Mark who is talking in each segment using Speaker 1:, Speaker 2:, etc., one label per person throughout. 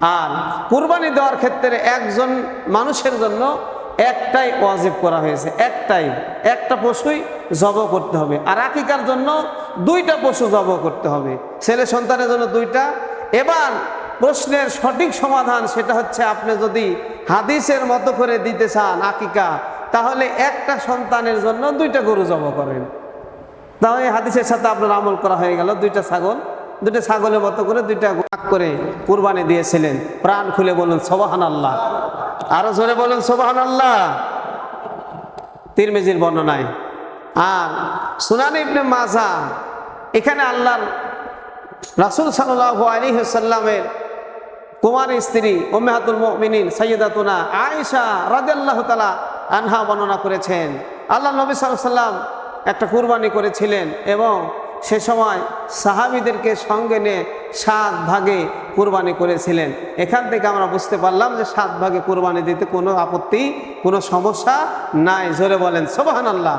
Speaker 1: আর কুরবানি দেওয়ার ক্ষেত্রে একজন মানুষের জন্য একটাই ওয়াজিব করা হয়েছে, একটাই। একটা পশুই জব করতে হবে। আর আকিকার জন্য দুইটা পশু জব করতে হবে। ছেলে সন্তানের জন্য দুইটা। এবার প্রশ্নের সঠিক সমাধান সেটা হচ্ছে আপনি যদি হাদিসের মতো করে দিতে চান আকিকা, তাহলে একটা সন্তানের জন্য দুইটা গরু জব করেন। তাহলে হাদিসের সাথে আপনার আমল করা হয়ে গেল। দুইটা ছাগল, দুইটা ছাগলের মতো করে দুইটা করে কুরবানি দিয়েছিলেন। প্রাণ খুলে বলুন সোবাহান আল্লাহ আরও জোরে বলুন সোবাহান আল্লাহ তিরমিজির বর্ণনায়। আর সুনান ইবনে মাজা, এখানে আল্লাহর রাসূল সাল্লাল্লাহু আলাইহি সাল্লামের কুমার স্ত্রী ওম্মেহাতুল মুমিনিন সাইয়্যিদাতুনা আয়েশা রাদিয়াল্লাহু তাআলা আনহা বর্ণনা করেছেন। আল্লাহ নবী সাল্লাম একটা কুরবানি করেছিলেন এবং সে সময় সাহাবিদেরকে সঙ্গে নিয়ে সাত ভাগে কুরবানি করেছিলেন। এখান থেকে আমরা বুঝতে পারলাম যে সাত ভাগে কুরবানি দিতে কোনো আপত্তি, কোনো সমস্যা নাই। জোরে বলেন সোবাহান আল্লাহ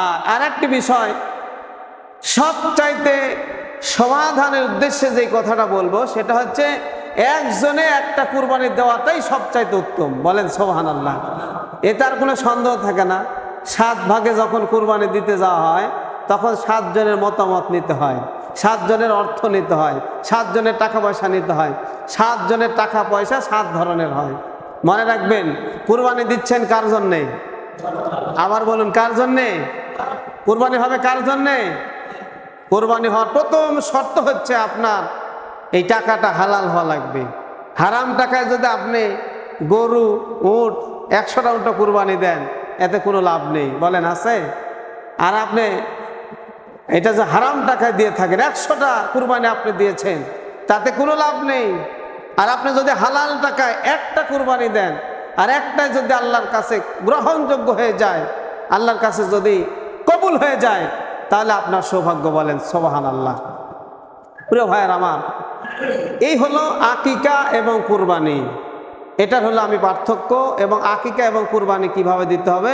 Speaker 1: আর আরেকটি বিষয়, সবচাইতে সমাধানের উদ্দেশ্যে যে কথাটা বলব, সেটা হচ্ছে একজনে একটা কুরবানি দেওয়াটাই সবচাইতে উত্তম। বলেন সোহান আল্লাহ এটার কোনো সন্দেহ থাকে না। সাত ভাগে যখন কুরবানি দিতে যাওয়া হয় তখন সাতজনের মতামত নিতে হয়, সাতজনের অর্থ নিতে হয়, সাতজনের টাকা পয়সা নিতে হয়, সাতজনের টাকা পয়সা সাত ধরনের হয়। মনে রাখবেন, কুরবানি দিচ্ছেন কার জন্যে? আবার বলুন, কার জন্যে? কুরবানি হবে কার জন্যে? কোরবানি হওয়ার প্রথম শর্ত হচ্ছে আপনার, এই টাকাটা হালাল হওয়া লাগবে। হারাম টাকায় যদি আপনি গরু, উট, একশোটা উঠো কুরবানি দেন, এতে কোনো লাভ নেই। বলেন, আছে? আর আপনি এটা যে হারাম টাকা দিয়ে থাকেন, একশোটা কুরবানি আপনি দিয়েছেন, তাতে কোনো লাভ নেই। আর আপনি যদি হালাল টাকায় একটা কুরবানি দেন, আর একটাই যদি আল্লাহর কাছে গ্রহণযোগ্য হয়ে যায়, আল্লাহর কাছে যদি কবুল হয়ে যায়, তাহলে আপনার সৌভাগ্য বলেন সোবাহান আল্লাহ প্রিয় ভাইয়ের আমার, এই হলো আকিকা এবং কুরবানি। এটার হলো আমি পার্থক্য এবং আকিকা এবং কুরবানি কীভাবে দিতে হবে,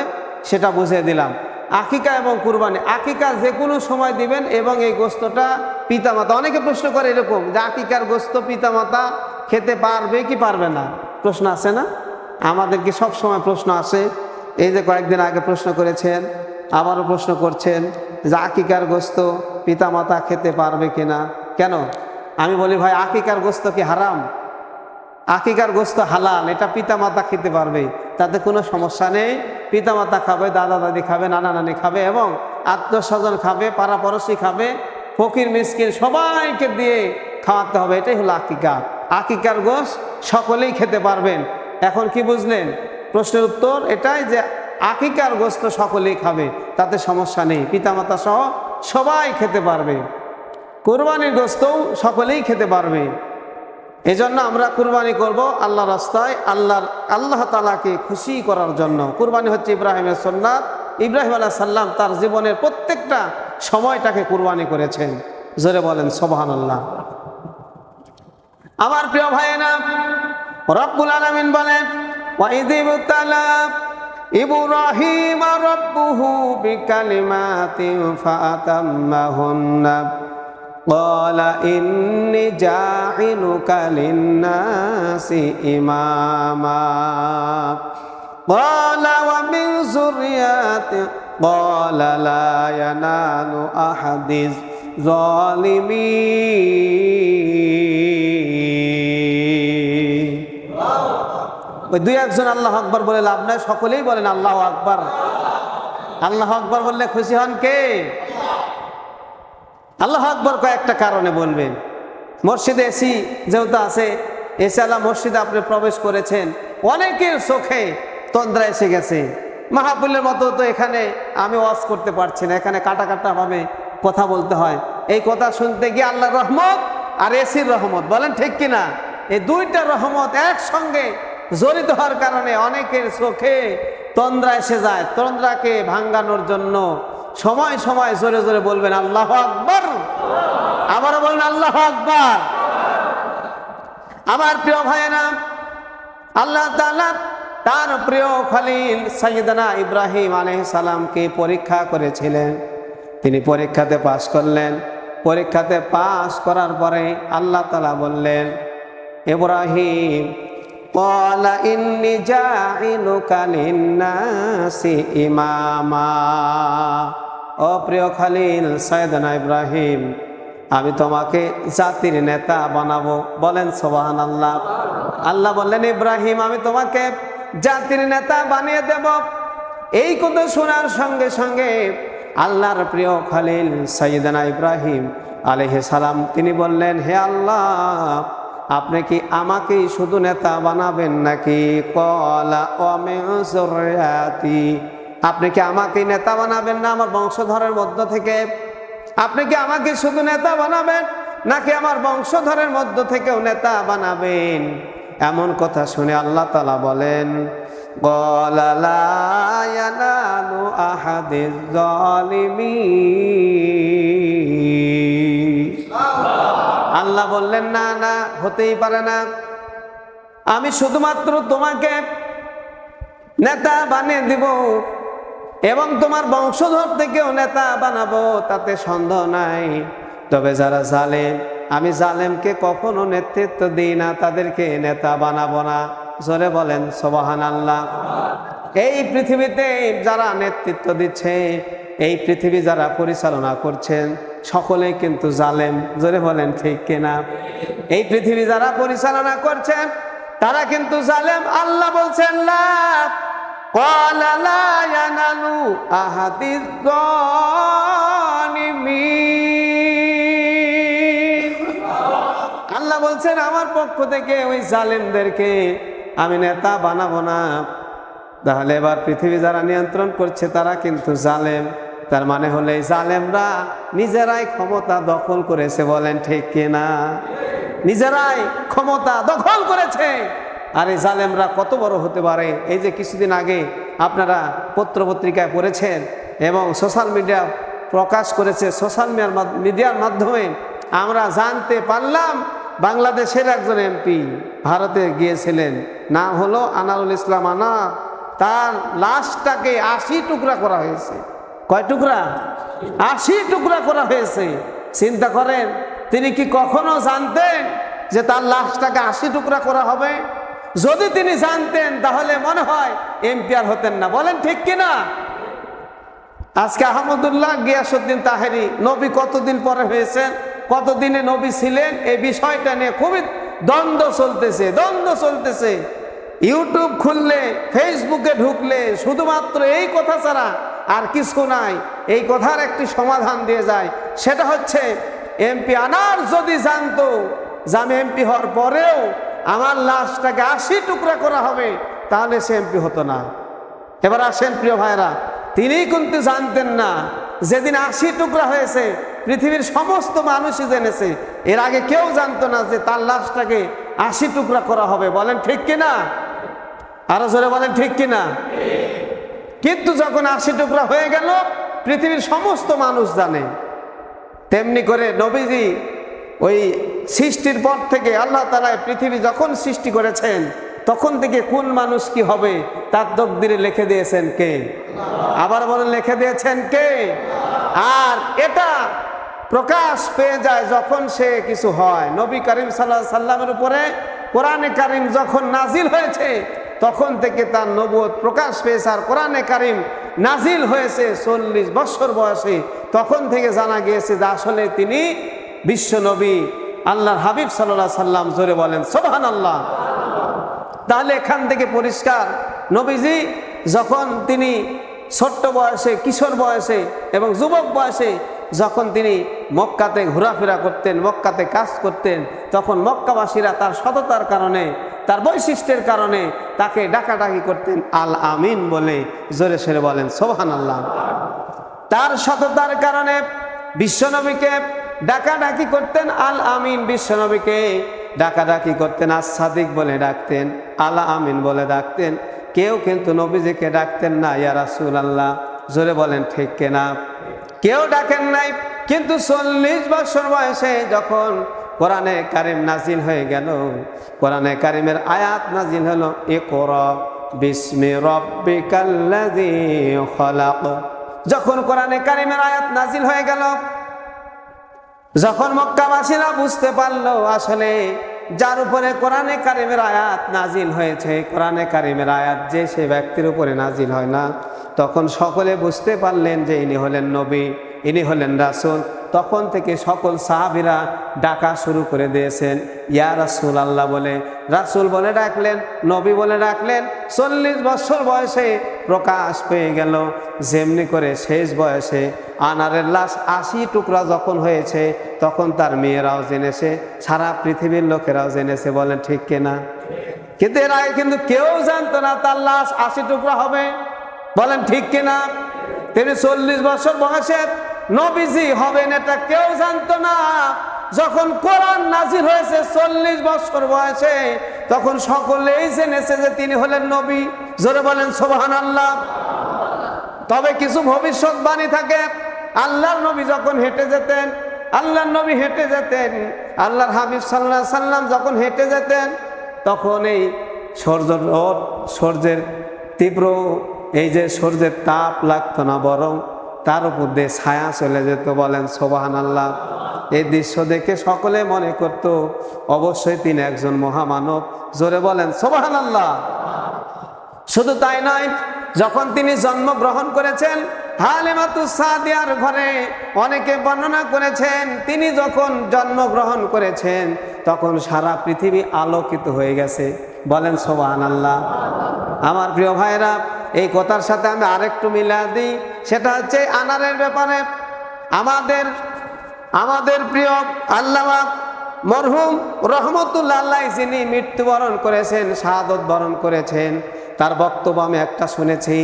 Speaker 1: সেটা বুঝিয়ে দিলাম। আকিকা এবং কুরবানি। আকিকা যে কোনো সময় দিবেন এবং এই গোস্তটা পিতামাতা অনেকে প্রশ্ন করে এরকম যে আকিকার গোস্ত পিতামাতা খেতে পারবে কি পারবে না? প্রশ্ন আছে না? আমাদের কি সব সময় প্রশ্ন আসে? এই যে কয়েকদিন আগে প্রশ্ন করেছেন, আবারও প্রশ্ন করছেন যে আকিকার গোস্ত পিতামাতা খেতে পারবে কিনা? কেন? আমি বলি, ভাই, আকিকার গোস্ত কি হারাম? আকিকার গোস্ত হালাল, এটা পিতামাতা খেতে পারবে তাতে কোনো সমস্যা নেই। পিতামাতা খাবে দাদা দাদি খাবে নানা নানি খাবে এবং আত্মীয় স্বজন খাবে, পাড়াপড়শি খাবে, ফকির, মিসকিন সবাইকে দিয়ে খাওয়াতে হবে। এটাই হলো আকিকা আকিকার গোস সকলেই খেতে পারবেন। এখন কি বুঝলেন? প্রশ্নের উত্তর এটাই যে আকিকার গোস্ত সকলেই খাবে, তাতে সমস্যা নেই। পিতামাতা সহ সবাই খেতে পারবে। কোরবানির গোস্তও সকলেই খেতে পারবে। এজন্য আমরা কুরবানি করব আল্লাহ রাস্তায়, আল্লাহর, আল্লাহ তালাকে খুশি করার জন্য। কুরবানি হচ্ছে ইব্রাহিমের সন্ন্যাত ইব্রাহিম আলাহ সাল্লাম তার জীবনের প্রত্যেকটা সময়টাকে কুরবানি করেছেন। জোরে বলেন সোবাহান আল্লাহ আমার প্রিয় ভাইয়েরা, রব্বুল আলামিন বলেন ইব্রাহিম রব্বুহু বিকালিমাতিন ফাতাম্মাহুন্না। قال إني جاعلك للناس إماما قال ومن ذريتي قال لا ينال أحد الظالمين ওই দুই একজন আল্লাহ আকবর বলে লাভ নাই সকলেই বলেন আল্লাহ আকবর আল্লাহ আকবর বললে খুশি হন কে আল্লাহ আকবর কয়েকটা কারণে বলবেন মসজিদে এসি যেহেতু আছে, এসে আল্লাহ মসজিদে আপনি প্রবেশ করেছেন, অনেকের চোখে তন্দ্রা এসে গেছে। মাহাপুলের মতো তো এখানে আমি ওয়াজ করতে পারছি না, এখানে কাটা কাটা ভাবে কথা বলতে হয়। এই কথা শুনতে গিয়ে আল্লাহ রহমত আর এসির রহমত, বলেন ঠিক কিনা এই দুইটা রহমত একসঙ্গে জড়িত হওয়ার কারণে অনেকের চোখে তন্দ্রা এসে যায়। তন্দ্রাকে ভাঙ্গানোর জন্য সময় সময় জোরে জোরে বলবেন, আল্লাহ আকবর। আবারও বলবেন, আল্লাহ আকবর। আমার প্রিয় ভাইয়েরা, আল্লাহ তার প্রিয় খলিল সাইদানা ইব্রাহিম সালামকে পরীক্ষা করেছিলেন। তিনি পরীক্ষাতে পাশ করলেন। পরীক্ষাতে পাশ করার পরে আল্লাহ তালা বললেন, ইব্রাহিম قال إني جاعلك للناس ইমামা ও প্রিয় খালিল সৈয়দনা ইব্রাহিম আমি তোমাকে জাতির নেতা বানাবো বলেন সোবাহান আল্লাহ আল্লাহ বললেন ইব্রাহিম আমি তোমাকে জাতির নেতা বানিয়ে দেব এই কথা শোনার সঙ্গে সঙ্গে আল্লাহর প্রিয় খালিল সৈয়দনা ইব্রাহিম আলহ সালাম তিনি বললেন হে আল্লাহ আপনি কি আমাকেই শুধু নেতা বানাবেন নাকি? কলা আপনি কি আমাকেই নেতা বানাবেন না আমার বংশধরের মধ্য থেকে? আপনি কি আমাকে শুধু নেতা বানাবেন নাকি আমার বংশধরের মধ্য থেকেও নেতা বানাবেন? এমন কথা শুনে আল্লাহ তালা বলেন আহাদিজ আল্লাহ বললেন, না না, হতেই পারে না। আমি শুধুমাত্র তোমাকে নেতা বানিয়ে দিব এবং তোমার বংশধর থেকেও নেতা বানাবো, তাতে সন্দেহ নাই। তবে যারা জালেম, আমি জালেমকে কখনো নেতৃত্ব দিই না, তাদেরকে নেতা বানাবো না। জোরে বলেন সবহান আল্লাহ এই পৃথিবীতে যারা নেতৃত্ব দিচ্ছে, এই পৃথিবী যারা পরিচালনা করছেন সকলেই কিন্তু জালেম। জোরে বলেন, ঠিক কিনা? এই পৃথিবী যারা পরিচালনা করছেন তারা কিন্তু জালেম। আল্লাহ বলছেন আল্লাহ বলছেন, আমার পক্ষ থেকে ওই জালেমদেরকে আমি নেতা বানাবো না। তাহলে এবার পৃথিবী যারা নিয়ন্ত্রণ করছে, তারা কিন্তু জালেম। তার মানে হলে জালেমরা নিজেরাই ক্ষমতা দখল করেছে বলেন ঠিক কিনা? নিজেরাই ক্ষমতা দখল করেছে। আর এই জালেমরা কত বড় হতে পারে? এই যে কিছুদিন আগে আপনারা পত্রপত্রিকায় পড়েছেন এবং সোশ্যাল মিডিয়া প্রকাশ করেছে, সোশ্যাল মিডিয়ার মাধ্যমে আমরা জানতে পারলাম বাংলাদেশের একজন এমপি ভারতে গিয়েছিলেন। নাম হলো আনারুল ইসলাম আনার। তার লাশটাকে আশি টুকরা করা হয়েছে। কয় টুকরা? আশি টুকরা করা হয়েছে। চিন্তা করেন, তিনি কি কখনো জানতেন যে তার লাশটাকে আশি টুকরা করা হবে? যদি তিনি জানতেন, তাহলে মনে হয় এমপিআর হতেন না। বলেন ঠিক কিনা? আজকে আহমদুল্লাহ গিয়াসুদ্দিন তাহেরি নবী কতদিন পরে হয়েছেন? কতদিনে নবী ছিলেন? এই বিষয়টা নিয়ে খুবই দ্বন্দ্ব চলতেছে দ্বন্দ্ব চলতেছে। ইউটিউব খুললে ফেসবুকে ঢুকলে, শুধুমাত্র এই কথা ছাড়া আর কিছু নাই। এই কথার একটি সমাধান দিয়ে যায়। সেটা হচ্ছে এমপি আনার যদি জানতো যে আমি এমপি হওয়ার পরেও আমার লাশটাকে আশি টুকরা করা হবে, তাহলে সে এমপি হতো না। এবার আসেন প্রিয় ভাইরা তিনি কিন্তু জানতেন না যেদিন আশি টুকরা হয়েছে, পৃথিবীর সমস্ত মানুষই জেনেছে। এর আগে কেউ জানতো না যে তার লাশটাকে আশি টুকরা করা হবে। বলেন ঠিক কিনা? আরও জোরে বলেন ঠিক কিনা? কিন্তু যখন আশি টুকরা হয়ে গেল, পৃথিবীর সমস্ত মানুষ জানে। তেমনি করে নবীজি ওই সৃষ্টির পর থেকে আল্লাহ তালা পৃথিবী যখন সৃষ্টি করেছেন, তখন থেকে কোন মানুষ কি হবে, তার তকদিরে লিখে দিয়েছেন কে? আবার বলেন, লিখে দিয়েছেন কে? আর এটা প্রকাশ পেয়ে যায় যখন সে কিছু হয়। নবী করিম সাল্লাহ সাল্লামের উপরে কোরআনে কারিম যখন নাজিল হয়েছে তখন থেকে তার নবুয়ত প্রকাশ পেয়েছে আর কোরআনে কারিম নাজিল হয়েছে চল্লিশ বছর বয়সে। তখন থেকে জানা গিয়েছে যে আসলে তিনি বিশ্ব নবী। আল্লাহর হাবিব সাল্লাহ সাল্লাম জোরে বলেন সোহান আল্লাহ তাহলে এখান থেকে পরিষ্কার, নবীজি যখন তিনি ছোট্ট বয়সে, কিশোর বয়সে এবং যুবক বয়সে যখন তিনি মক্কাতে ঘোরাফেরা করতেন, মক্কাতে কাজ করতেন, তখন মক্কাবাসীরা তার সততার কারণে তার বৈশিষ্ট্যের কারণে তাকে ডাকাডাকি করতেন আল আমিন বলে জোরে সেরে বলেন সোহান আল্লাহ তার সততার কারণে বিশ্বনবীকে ডাকাডাকি করতেন আল আমিন, বিশ্বনবীকে ডাকাডাকি করতেন আসাদিক বলে ডাকতেন, আল আমিন বলে ডাকতেন। কেউ কিন্তু নবীজিকে ডাকতেন না, ইয়া রাসুল আল্লাহ জোরে বলেন, ঠিক কেনা? কেউ ডাকেন নাই, কিন্তু চল্লিশ বছর বয়সে যখন কোরআনে কারিম নাজিল হয়ে গেল। কোরআনে কারিমের আয়াত নাজিল হলো এ কর বিস্মি রব্বিকাল্লাযী খলাক। যখন কোরআনে কারিমের আয়াত নাজিল হয়ে গেল, যখন মক্কাবাসীরা বুঝতে পারল, আসলে যার উপরে কোরআনে কারিমের আয়াত নাজিল হয়েছে, কোরআনে কারিমের আয়াত যে সে ব্যক্তির উপরে নাজিল হয় না, তখন সকলে বুঝতে পারলেন যে ইনি হলেন নবী, ইনি হলেন রাসূল। তখন থেকে সকল সাহাবিরা ডাকা শুরু করে দিয়েছেন। ইয়া রাসূল আল্লাহ বলে, রাসূল বলে ডাকলেন, নবী বলে ডাকলেন, চল্লিশ বছর বয়সে প্রকাশ পেয়ে গেল। যেমনি করে শেষ বয়সে আনারের লাশ আশি টুকরা যখন হয়েছে, তখন তার মেয়েরাও জেনেছে, সারা পৃথিবীর লোকেরাও জেনেছে বলেন ঠিক কিনা কিন্তু এর আগে কিন্তু কেউ জানতো না তার লাশ আশি টুকরা হবে। বলেন ঠিক কিনা তিনি চল্লিশ বছর বয়সে নবীজি হবেন এটা কেউ জানতো না। যখন কোরআন নাজির হয়েছে চল্লিশ বছর বয়সে, তখন সকলেই জেনেছে যে তিনি হলেন নবী। জোরে বলেন সোবাহান আল্লাহ তবে কিছু ভবিষ্যৎবাণী থাকে। আল্লাহর নবী যখন হেঁটে যেতেন, আল্লাহর নবী হেঁটে যেতেন, আল্লাহর হাবিব সাল্লাহ সাল্লাম যখন হেঁটে যেতেন, তখন এই সূর্য সূর্যের তীব্র, এই যে সূর্যের তাপ লাগতো না বরং তার উপর দিয়ে ছায়া চলে যেত। বলেন সোবাহান আল্লাহ এই দৃশ্য দেখে সকলে মনে করত, অবশ্যই তিনি একজন মহামানব। জোরে বলেন সোবাহান আল্লাহ শুধু তাই নয়, যখন তিনি জন্মগ্রহণ করেছেন, হালেমাতু সাদিয়ার ঘরে অনেকে বর্ণনা করেছেন, তিনি যখন জন্মগ্রহণ করেছেন, তখন সারা পৃথিবী আলোকিত হয়ে গেছে। বলেন সোবাহান আল্লাহ আমার প্রিয় ভাইরা এই কথার সাথে আমি আরেকটু মিলা দিই। সেটা হচ্ছে আনারের ব্যাপারে আমাদের আমাদের প্রিয় আল্লামা মরহুম রহমতুল্লাহ যিনি মৃত্যুবরণ করেছেন, শাহাদত বরণ করেছেন, তার বক্তব্য আমি একটা শুনেছি।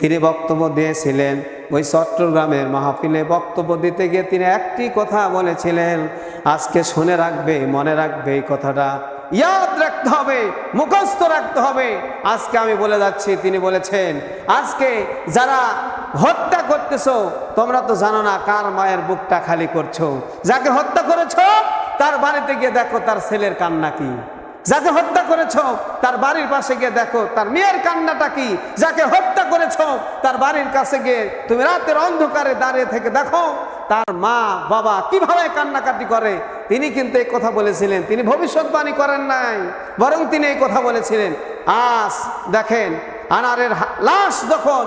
Speaker 1: তিনি বক্তব্য দিয়েছিলেন, ওই চট্টগ্রামের মাহফিলে বক্তব্য দিতে গিয়ে তিনি একটি কথা বলেছিলেন, আজকে শুনে রাখবে, মনে রাখবে এই কথাটা। ইয়াদ রাখতে হবে, মুখস্থ রাখতে হবে। আজকে আমি বলে যাচ্ছি, তিনি বলেছেন, আজকে যারা হত্যা করতেছো, তোমরা তো জানো না কার মায়ের বুকটা খালি করছ। যাকে হত্যা করেছ, তার বাড়িতে গিয়ে দেখো তার ছেলের কান্না কি। যাকে হত্যা করেছ, তার বাড়ির পাশে গিয়ে দেখো তার মেয়ের কান্নাটা কি। যাকে হত্যা করেছ, তার বাড়ির কাছে গিয়ে তুমি রাতের অন্ধকারে দাঁড়িয়ে থেকে দেখো তার মা, বাবা কীভাবে কান্নাকাটি করে। তিনি কিন্তু এই কথা বলেছিলেন, তিনি ভবিষ্যৎবাণী করেন নাই, বরং তিনি এই কথা বলেছিলেন, আজ দেখেন আনারের লাশ যখন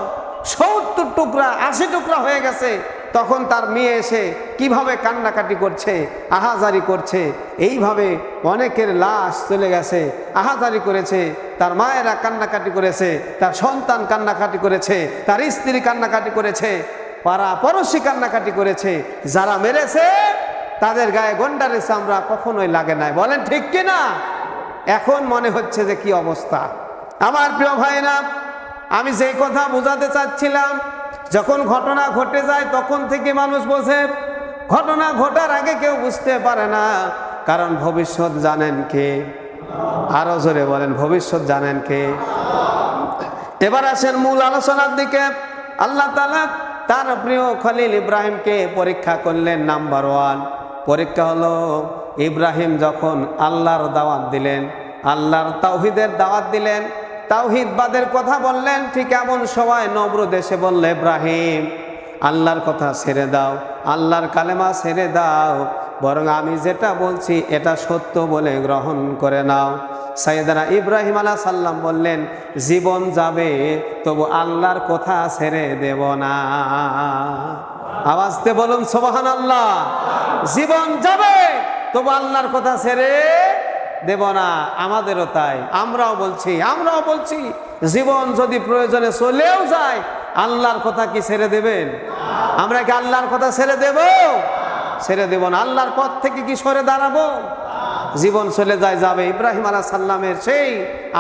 Speaker 1: সত্তর টুকরা, আশি টুকরা হয়ে গেছে, তখন তার মেয়ে এসে কীভাবে কান্নাকাটি করছে, আহাজারি করছে, এইভাবে অনেকের লাশ চলে গেছে, আহাজারি করেছে, তার মায়েরা কান্নাকাটি করেছে, তার সন্তান কান্নাকাটি করেছে, তার স্ত্রী কান্নাকাটি করেছে পাড়া পড়শি কান্নাকাটি করেছে, যারা মেরেছে তাদের গায়ে গন্ডারের চামড়া কখনোই লাগে নাই। বলেন ঠিক কিনা? এখন মনে হচ্ছে যে কি অবস্থা। আমার প্রিয় ভাইরা আমি যেই কথা বোঝাতে চাচ্ছিলাম, যখন ঘটনা ঘটে যায় তখন থেকে মানুষ বোঝে, ঘটনা ঘটার আগে কেউ বুঝতে পারে না, কারণ ভবিষ্যৎ জানেন কে? আরও জোরে বলেন, ভবিষ্যৎ জানেন কে? এবার আসেন মূল আলোচনার দিকে। আল্লাহ তালা তার প্রিয় খলিল ইব্রাহিমকে পরীক্ষা করলেন নাম্বার ওয়ান। পরীক্ষা হলো ইব্রাহিম যখন আল্লাহর দাওয়াত দিলেন, আল্লাহর তাওহিদের দাওয়াত দিলেন, তাওহিদবাদের কথা বললেন, ঠিক এমন সময় নবরু দেশে বললে, ইব্রাহিম, আল্লাহর কথা ছেড়ে দাও, আল্লাহর কালেমা ছেড়ে দাও, বরং আমি যেটা বলছি এটা সত্য বলে গ্রহণ করে নাও। সাইদানা ইব্রাহিম আলাহ সাল্লাম বললেন, জীবন যাবে, তবু আল্লাহর কথা ছেড়ে দেব না। আওয়াজতে বলুন সোবাহান আল্লাহ জীবন যাবে, তবু আল্লাহর কথা ছেড়ে দেব না। আমাদেরও তাই। আমরাও বলছি আমরাও বলছি, জীবন যদি প্রয়োজনে চলেও যায়, আল্লাহর কথা কি ছেড়ে দেবেন? আমরা কি আল্লাহর কথা ছেড়ে দেব? ছেড়ে দেব না। আল্লাহর পথ থেকে কি সরে দাঁড়াবো? জীবন চলে যায়, যাবে ইব্রাহিম আলাহ সাল্লামের সেই,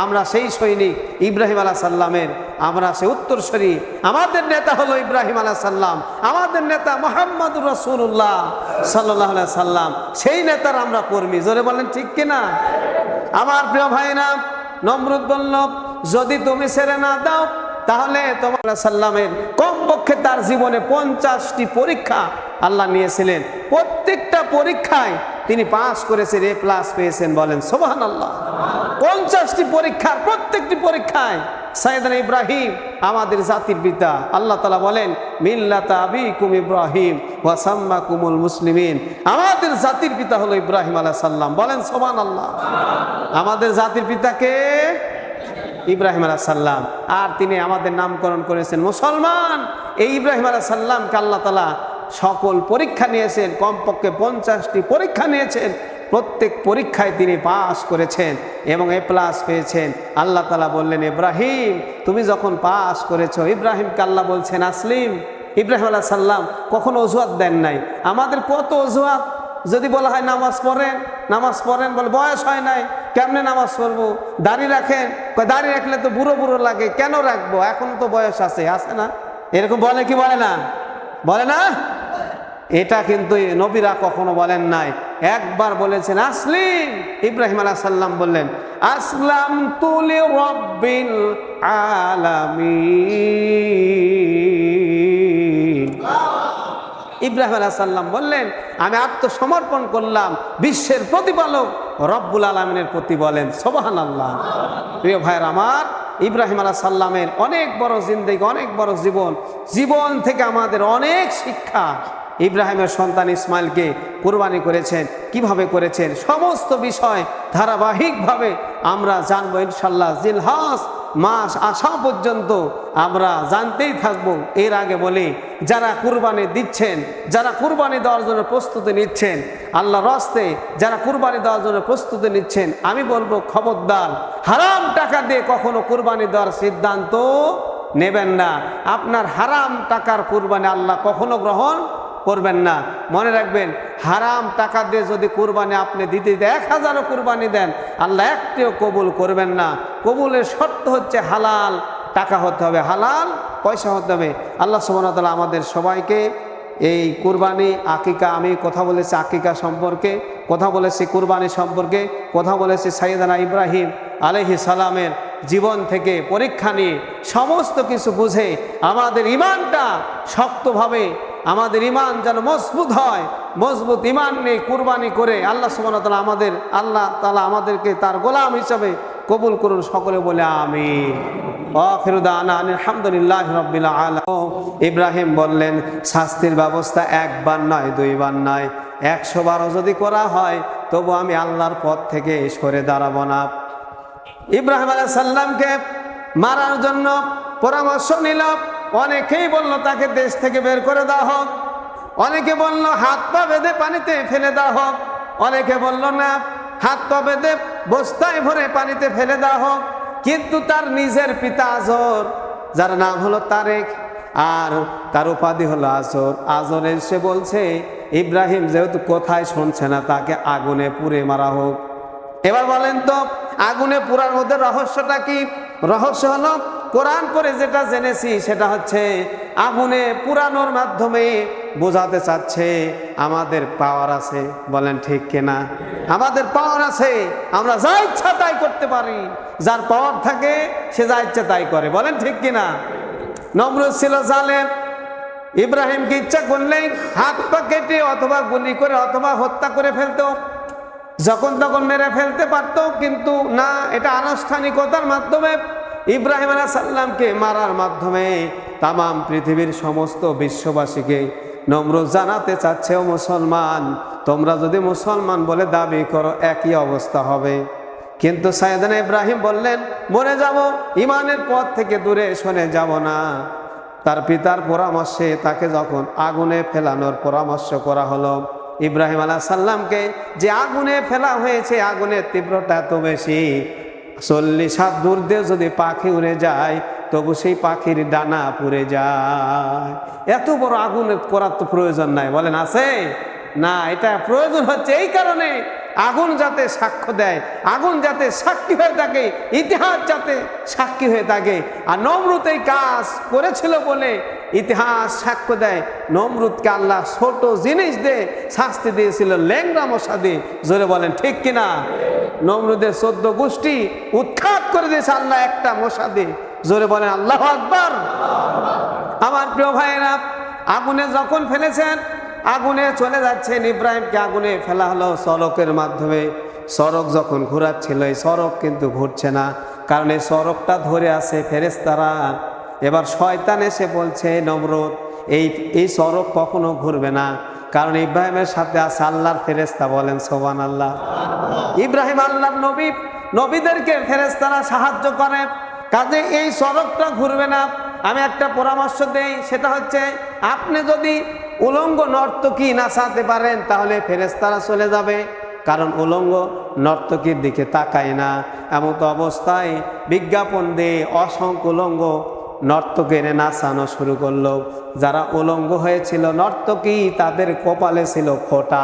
Speaker 1: আমরা সেই সৈনিক ইব্রাহিম আলাহ সাল্লামের আমরা সে উত্তর উত্তরসূরি আমাদের নেতা হলো ইব্রাহিম আলাহ সাল্লাম আমাদের নেতা মোহাম্মদুর রসুল্লাহ সাল্লাহ সাল্লাম, সেই নেতার আমরা কর্মী। জোরে বলেন ঠিক কিনা? আমার প্রিয় ভাইরা নমরুদ বলল যদি তুমি ছেড়ে না দাও, তাহলে তোমার সাল্লামের কমপক্ষে তার জীবনে পঞ্চাশটি পরীক্ষা আল্লাহ নিয়েছিলেন। প্রত্যেকটা পরীক্ষায় তিনি পাস করেছেন এ প্লাস পেয়েছেন বলেন সোবাহান আল্লাহ পঞ্চাশটি পরীক্ষার, প্রত্যেকটি পরীক্ষায় সাইদান ইব্রাহিম, আমাদের জাতির পিতা। আল্লাহ তালা বলেন, মিল্লাতা আবিকুম ইব্রাহিম ওয়াসাম্মা কুমুল মুসলিমিন। আমাদের জাতির পিতা হলো ইব্রাহিম আলাহ সাল্লাম বলেন সোমান আল্লাহ আমাদের জাতির পিতাকে ইব্রাহিম আলাহ সাল্লাম আর তিনি আমাদের নামকরণ করেছেন মুসলমান। এই ইব্রাহিম আলাহ সাল্লামকে আল্লাহ তালা সকল পরীক্ষা নিয়েছেন, কমপক্ষে পঞ্চাশটি পরীক্ষা নিয়েছেন, প্রত্যেক পরীক্ষায় তিনি পাস করেছেন এবং এ প্লাস পেয়েছেন। আল্লাহ তালা বললেন, ইব্রাহিম, তুমি যখন পাস করেছ, ইব্রাহিমকে আল্লাহ বলছেন, আসলিম, ইব্রাহিম আলাহ সাল্লাম কখনো অজুহাত দেন নাই। আমাদের কত অজুহাত? যদি বলা হয় নামাজ পড়েন নামাজ পড়েন বলে বয়স হয় নাই, কেমনে নামাজ পড়ব? দাড়ি রাখেন? দাড়ি রাখলে তো বুড়ো বুড়ো লাগে, কেন রাখব? এখন তো বয়স আছে আছে না? এরকম বলে কি বলে না? বলে না? এটা কিন্তু নবীরা কখনো বলেন নাই। একবার বলেছেন, আসলিম। ইব্রাহিম আলাহ সাল্লাম বললেন আসলাম তুলে রব্বিল আলামিন। ইব্রাহিম আলাহ সাল্লাম বললেন, আমি আত্মসমর্পণ করলাম বিশ্বের প্রতিপালক রব্বুল আলমিনের প্রতি বলেন সোবাহান আল্লাহ প্রিয় ভাইয়ের আমার, ইব্রাহিম আলাহ সাল্লামের অনেক বড় জিন্দেগি, অনেক বড় জীবন জীবন থেকে আমাদের অনেক শিক্ষা ইব্রাহিমের সন্তান ইসমাইলকে কুরবানি করেছেন। কীভাবে করেছেন? সমস্ত বিষয় ধারাবাহিকভাবে আমরা জানব ইনশাল্লাহ জিলহাস মাস আসা পর্যন্ত আমরা জানতেই থাকব। এর আগে বলি, যারা কুরবানি দিচ্ছেন, যারা কুরবানি দেওয়ার জন্য প্রস্তুতি নিচ্ছেন, আল্লাহ রস্তে যারা কুরবানি দেওয়ার জন্য প্রস্তুতি নিচ্ছেন, আমি বলব খবরদার, হারাম টাকা দিয়ে কখনো কুরবানি দেওয়ার সিদ্ধান্ত নেবেন না। আপনার হারাম টাকার কুরবানি আল্লাহ কখনো গ্রহণ করবেন না। মনে রাখবেন, হারাম টাকা দিয়ে যদি কুরবানি আপনি দিতে এক হাজারও কুরবানি দেন, আল্লাহ একটিও কবুল করবেন না। কবুলের শর্ত হচ্ছে হালাল, টাকা হতে হবে হালাল, পয়সা হতে হবে। আল্লাহ সুবাহতাল্লাহ আমাদের সবাইকে এই কুরবানি, আকিকা, আমি কথা বলেছি আকিকা সম্পর্কে, কথা বলেছি কুরবানি সম্পর্কে, কথা বলেছি সাইদানা ইব্রাহিম আলহি সালামের জীবন থেকে পরীক্ষা নিয়ে সমস্ত কিছু বুঝে আমাদের ইমানটা শক্তভাবে, আমাদের ইমান যেন মজবুত হয়, মজবুত ইমান নিয়ে কুরবানি করে আল্লাহ সুবান তালা আমাদের, আল্লাহ তালা আমাদেরকে তার গোলাম হিসাবে কবুল করুন সকলে বলে আমি ইব্রাহিম বললেন, শাস্তির ব্যবস্থা একবার নয়, দুইবার নয়, একশো বারো যদি করা হয়, তবু আমি আল্লাহর পথ থেকে সরে দাঁড়াবো না। ইব্রাহিম আলাহ সাল্লামকে মারার জন্য পরামর্শ নিল। অনেকেই বলল, তাকে দেশ থেকে বের করে দেওয়া হোক। অনেকে বলল, হাত পা বেঁধে পানিতে ফেলে দেওয়া হোক। অনেকে বলল, না, হাত পা বেঁধে বস্তায় ভরে পানিতে ফেলে দেওয়া হোক। কিন্তু তার নিজের পিতা আজর, যার নাম হলো তারেক, আর তার উপাধি হলো আজর। আজর এসে বলছে, ইব্রাহিম যেহেতু কোথায় শুনছে না, তাকে আগুনে পুড়ে মারা হোক। এবার বলেন তো, আগুনে পুরার মধ্যে রহস্যটা কি? রহস্য হলো, কোরআন করে যেটা জেনেছি, সেটা হচ্ছে আগুনে পুরানোর মাধ্যমে বোঝাতে চাচ্ছে, আমাদের পাওয়ার আছে। বলেন, ঠিক কিনা? আমাদের পাওয়ার আছে। আমরা যা ইচ্ছা তাই করতে পারি। যার পাওয়ার থাকে, সে যা ইচ্ছা তাই করে। বলেন, ঠিক কিনা? নমরুদ ছিল জালেম। ইব্রাহিমকে ইচ্ছা করলেই হাত পা কেটে অথবা গুলি করে অথবা হত্যা করে ফেলতো। যখন তখন মেরে ফেলতে পারত, কিন্তু না, এটা আনুষ্ঠানিকতার মাধ্যমে ইব্রাহিম আলাহ সাল্লামকে মারার মাধ্যমে তামাম পৃথিবীর সমস্ত বিশ্ববাসীকে নমরুদ জানাতে চাচ্ছে, ও মুসলমান, তোমরা যদি মুসলমান বলে দাবি করো, একই অবস্থা হবে। কিন্তু সাইদানা ইব্রাহিম বললেন, মরে যাব ইমানের পথ থেকে দূরে সরে যাব না। তার পিতার পরামর্শে তাকে যখন আগুনে ফেলানোর পরামর্শ করা হলো, ইব্রাহিম আলাহ সাল্লামকে যে আগুনে ফেলা হয়েছে, আগুনের তীব্রতা এত বেশি, চল্লিশ হাত দূর দিয়ে যদি পাখি উড়ে যায় তবু সেই পাখির ডানা পুড়ে যায়। এত বড় আগুন করার তো প্রয়োজন নাই। বলেন, আছে? না, এটা প্রয়োজন হচ্ছে এই কারণে। আগুন যাতে সাক্ষ্য দেয়, আগুন যাতে সাক্ষী হয়ে থাকে, ইতিহাস যাতে সাক্ষী হয়ে থাকে। আর নমরুত এই কাজ করেছিল বলে ইতিহাস সাক্ষ্য দেয়। নমরুদকে আল্লাহ ছোট জিনিস দিয়ে শাস্তি দিয়েছিল ল্যাংরা মশা দিয়ে। জোরে বলেন, ঠিক কিনা? নমরুদের চোদ্দ গোষ্ঠী উৎখাত করে দিয়েছে আল্লাহ একটা মশা দিয়ে। জোরে বলেন, আল্লাহ আকবর। আমার প্রিয় ভাইয়েরা, আগুনে যখন ফেলেছেন, আগুনে চলে যাচ্ছেন ইব্রাহিমকে, আগুনে ফেলা হলো সড়কের মাধ্যমে। সড়ক যখন ঘোরাচ্ছিল, এই সড়ক কিন্তু ঘুরছে না, কারণ এই সড়কটা ধরে আছে ফেরেস্তারা এবার শয়তান এসে বলছে নমরুদ, এই এই সড়ক কখনো ঘুরবে না। কারণ ইব্রাহিমের সাথে আছে আল্লাহর ফেরেস্তা বলেন সোবান আল্লাহ ইব্রাহিম আল্লাহ নবী, নবীদেরকে ফেরেস্তারা সাহায্য করে। কাজে এই সড়কটা ঘুরবে না। আমি একটা পরামর্শ দেই, সেটা হচ্ছে আপনি যদি উলঙ্গ নর্তকী নাচাতে পারেন, তাহলে ফেরেস্তারা চলে যাবে। কারণ উলঙ্গ নর্তকীর দিকে তাকায় না। এমন তো অবস্থায় বিজ্ঞাপন দিয়ে অসংখ্য উলঙ্গ নর্তকের নাচানো শুরু করল। যারা উলঙ্গ হয়েছিল, নর্তকী তাদের কপালে ছিল ফোঁটা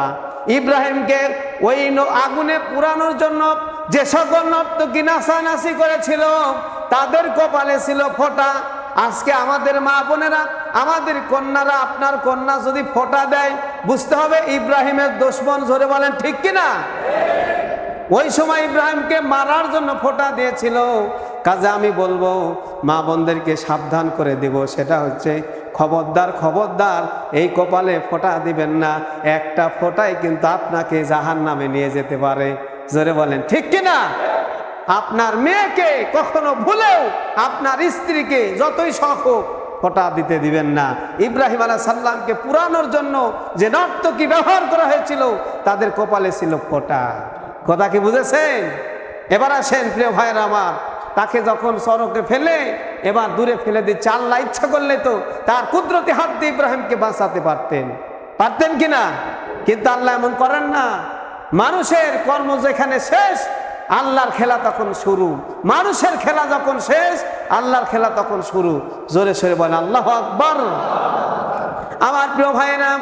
Speaker 1: ইব্রাহিমকে ওই আগুনে পুরানোর জন্য যে সকল নর্তকী নাচানাচি করেছিল তাদের কপালে ছিল ফোঁটা। আজকে আমাদের মা বোনেরা, আমাদের কন্যারা, আপনার কন্যা যদি ফোঁটা দেয়, বুঝতে হবে ইব্রাহিমের দুশ্মন ধরে বলেন, ঠিক কিনা ওই সময় ইব্রাহিমকে মারার জন্য ফোঁটা দিয়েছিল। কাজে আমি বলব, মা বোনদেরকে সাবধান করে দিব, সেটা হচ্ছে খবরদার খবরদার, এই কপালে ফোঁটা দিবেন না। একটা ফোঁটাই কিন্তু আপনাকে জাহান নামে নিয়ে যেতে পারে। জোরে বলেন, ঠিক কিনা আপনার মেয়েকে কখনো ভুলেও আপনার স্ত্রীকে যতই শখ হোক ফোঁটা দিতে দিবেন না। ইব্রাহিম আলাহ সাল্লামকে পুরানোর জন্য যে নর্তকী ব্যবহার করা হয়েছিল, তাদের কপালে ছিল ফোঁটা। কথা কি বুঝেছেন? এবার আসেন প্রিয় ভাইয়ের আমার, তাকে যখন সড়কে ফেলে, এবার দূরে ফেলে দিচ্ছে। আল্লাহ ইচ্ছা করলে তো তার কুদরতি হাত দিয়ে ইব্রাহিমকে বাঁচাতে পারতেন। পারতেন কিনা কিন্তু আল্লাহ এমন করেন না। মানুষের কর্ম যেখানে শেষ আল্লাহর খেলা তখন শুরু। মানুষের খেলা যখন শেষ, আল্লাহর খেলা তখন শুরু। জোরে সোরে বলেন, আল্লাহ আকবর। আমার প্রিয় ভাইয়েরা,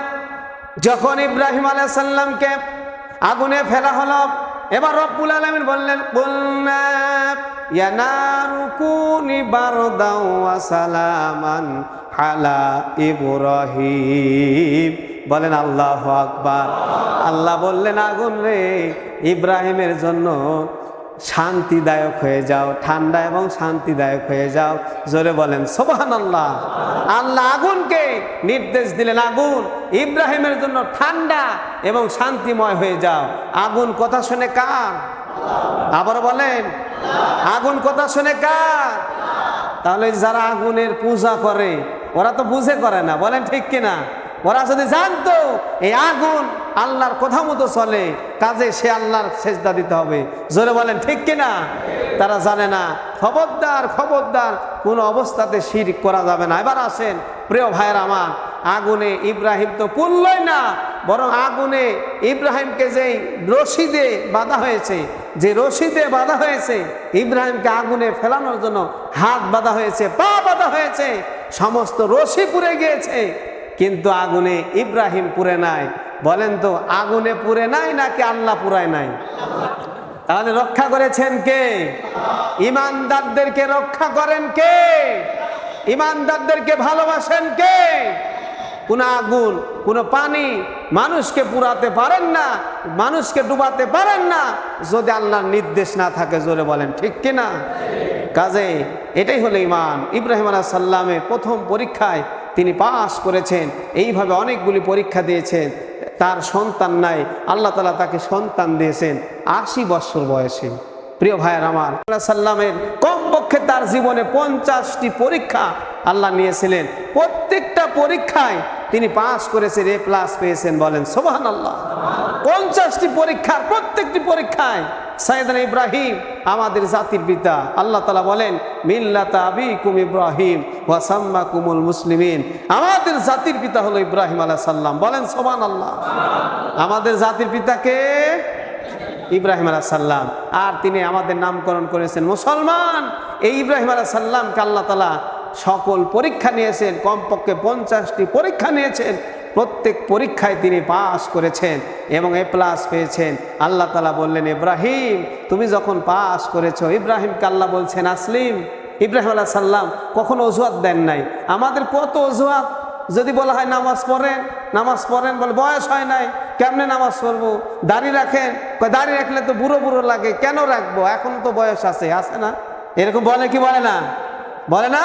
Speaker 1: যখন ইব্রাহিম আলাইহিস সাল্লামকে আগুনে ফেলা হলো, এবার রব্বুল আলামিন বললেন আলা ইব্রাহিম। বলেন, আল্লাহ আকবার। আল্লাহ বললেন, আগুন রে ইব্রাহিমের জন্য শান্তিদায়ক হয়ে যাও, ঠান্ডা এবং শান্তিদায়ক হয়ে যাও। জোরে বলেন সোবাহান আল্লাহ আল্লাহ আগুনকে নির্দেশ দিলেন, আগুন ইব্রাহিমের জন্য ঠান্ডা এবং শান্তিময় হয়ে যাও। আগুন কথা শুনে কার? আবার বলেন, আগুন কথা শুনে কার? তাহলে যারা আগুনের পূজা করে, ওরা তো বুঝে করে না, বলেন ঠিক কিনা? ওরা যদি জানতো, এই আগুন আল্লাহর কথা মতো চলে, কাজে সে আল্লাহর সেজদা দিতে হবে। জোরে বলেন, ঠিক কিনা? তারা জানে না। খবরদার খবরদার, কোনো অবস্থাতে শির করা যাবে না। এবার আসেন, প্রিয় ভাইয়ের আমার, আগুনে ইব্রাহিম তো পুরলই না, বরং আগুনে ইব্রাহিমকে যেই রশিদে বাধা হয়েছে, যে রশিদে বাধা হয়েছে, ইব্রাহিমকে আগুনে ফেলানোর জন্য হাত বাঁধা হয়েছে, পা বাঁধা হয়েছে, সমস্ত রশি পুড়ে গিয়েছে। কিন্তু আগুনে ইব্রাহিম পুড়ে নাই। বলেন তো, আগুনে পুড়ে নাই নাকি আল্লাহ পুরায় নাই? তাহলে রক্ষা করেছেন কে? ইমানদারদেরকে রক্ষা করেন কে? ইমানদারদেরকে ভালোবাসেন কে? কোন আগুন, কোন পানি মানুষকে পুরাতে পারেন না, মানুষকে ডুবাতে পারেন না, যদি আল্লাহর নির্দেশ না থাকে, জোরে বলেন, ঠিক কিনা? কাজে এটাই হলো ইমান। ইব্রাহিম আলাহ সাল্লামের প্রথম পরীক্ষায় তিনি পাস করেছেন, এইভাবে অনেকগুলি পরীক্ষা দিয়েছেন, তার সন্তান নাই, আল্লাহ তালা তাকে সন্তান দিয়েছেন আশি বছর বয়সে। প্রিয় ভাইয়ের আমার আল্লাহ সাল্লামের কমপক্ষে তার জীবনে পঞ্চাশটি পরীক্ষা আল্লাহ নিয়েছিলেন। প্রত্যেকটা পরীক্ষায় তিনি পাস করেছেন, এ প্লাস পেয়েছেন বলেন সোবাহান আল্লাহ পঞ্চাশটি পরীক্ষার প্রত্যেকটি পরীক্ষায় সাইদান ইব্রাহিম, আমাদের জাতির পিতা। আল্লাহ তালা বলেন, মিল্লাতা আবিকুম ইব্রাহিম ওয়াসাম্মা কুমুল মুসলিমিন। আমাদের জাতির পিতা হলো ইব্রাহিম আলাহ সাল্লাম বলেন সোমান আল্লাহ আমাদের জাতির পিতাকে ইব্রাহিম আলাহ সাল্লাম আর তিনি আমাদের নামকরণ করেছেন মুসলমান। এই ইব্রাহিম আলাহ সাল্লামকে আল্লাহ তালা সকল পরীক্ষা নিয়েছেন, কমপক্ষে পঞ্চাশটি পরীক্ষা নিয়েছেন। প্রত্যেক পরীক্ষায় তিনি পাস করেছেন এবং এ প্লাস পেয়েছেন। আল্লাহ তালা বললেন, ইব্রাহিম, তুমি যখন পাস করেছ, ইব্রাহিমকে আল্লাহ বলছেন, আসলিম, ইব্রাহিম আলাহ সাল্লাম কখনো অজুহাত দেন নাই। আমাদের কত অজুহাত? যদি বলা হয় নামাজ পড়েন নামাজ পড়েন, বলে বয়স হয় নাই, কেমনে নামাজ পড়ব? দাড়ি রাখেন? দাড়ি রাখলে তো বুড়ো বুড়ো লাগে, কেন রাখব? এখন তো বয়স আছে আছে না? এরকম বলে কি বলে না? বলে না?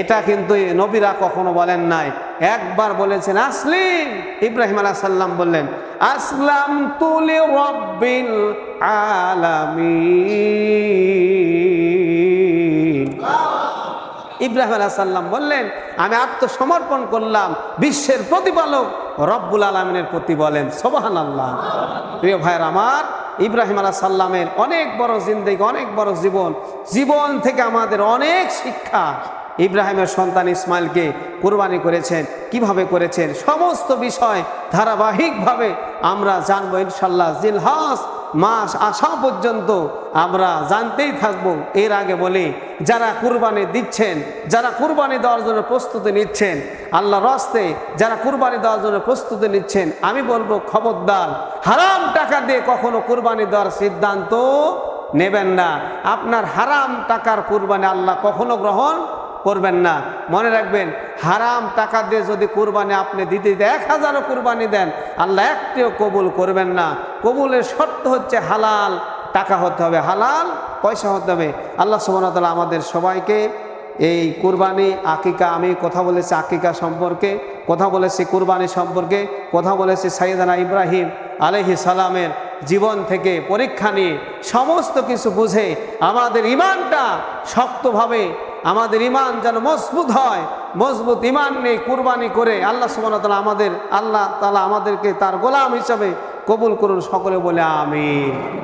Speaker 1: এটা কিন্তু নবীরা কখনো বলেন নাই। একবার বলেছেন, আসলিম। ইব্রাহিম আলাহ সাল্লাম বললেন, আসলাম তুলি রব্বিল আলামিন। ইব্রাহিম আলাহ সাল্লাম বললেন, আমি আত্মসমর্পণ করলাম বিশ্বের প্রতিপালক রব্বুল আলমিনের প্রতি বলেন সোবাহান আল্লাহ প্রিয় ভাইয়ের আমার, ইব্রাহিম আলাহ সাল্লামের অনেক বড় জিন্দেগি, অনেক বড় জীবন জীবন থেকে আমাদের অনেক শিক্ষা ইব্রাহিমের সন্তান ইসমাইলকে কুরবানি করেছেন। কীভাবে করেছেন? সমস্ত বিষয় ধারাবাহিকভাবে আমরা জানব ইনশাল্লাহ। জিলহাস মাস আসা পর্যন্ত আমরা জানতেই থাকব। এর আগে বলি, যারা কুরবানি দিচ্ছেন, যারা কুরবানি দেওয়ার জন্য প্রস্তুতি নিচ্ছেন, আল্লাহ রাস্তে যারা কুরবানি দেওয়ার জন্য প্রস্তুতি নিচ্ছেন, আমি বলব খবরদার, হারাম টাকা দিয়ে কখনো কুরবানি দেওয়ার সিদ্ধান্ত নেবেন না। আপনার হারাম টাকার কুরবানি আল্লাহ কখনো গ্রহণ করবেন না। মনে রাখবেন, হারাম টাকা দিয়ে যদি কুরবানি আপনি দিতে দিতে এক হাজারও কুরবানি দেন, আল্লাহ একটিও কবুল করবেন না। কবুলের শর্ত হচ্ছে হালাল, টাকা হতে হবে হালাল, পয়সা হতে হবে। আল্লাহ সুবাহতাল্লাহ আমাদের সবাইকে এই কুরবানি, আকিকা, আমি কথা বলেছি আকিকা সম্পর্কে, কথা বলেছি কুরবানি সম্পর্কে, কথা বলেছি সাইদানা ইব্রাহিম আলহি সালামের জীবন থেকে পরীক্ষা নিয়ে সমস্ত কিছু বুঝে আমাদের ইমানটা শক্তভাবে আমাদের ইমান যেন মজবুত হয়, মজবুত ইমান নেই কুরবানি করে আল্লাহ সুবান তালা আমাদের, আল্লাহ তালা আমাদেরকে তার গোলাম হিসাবে কবুল করুন সকলে বলে আমিন।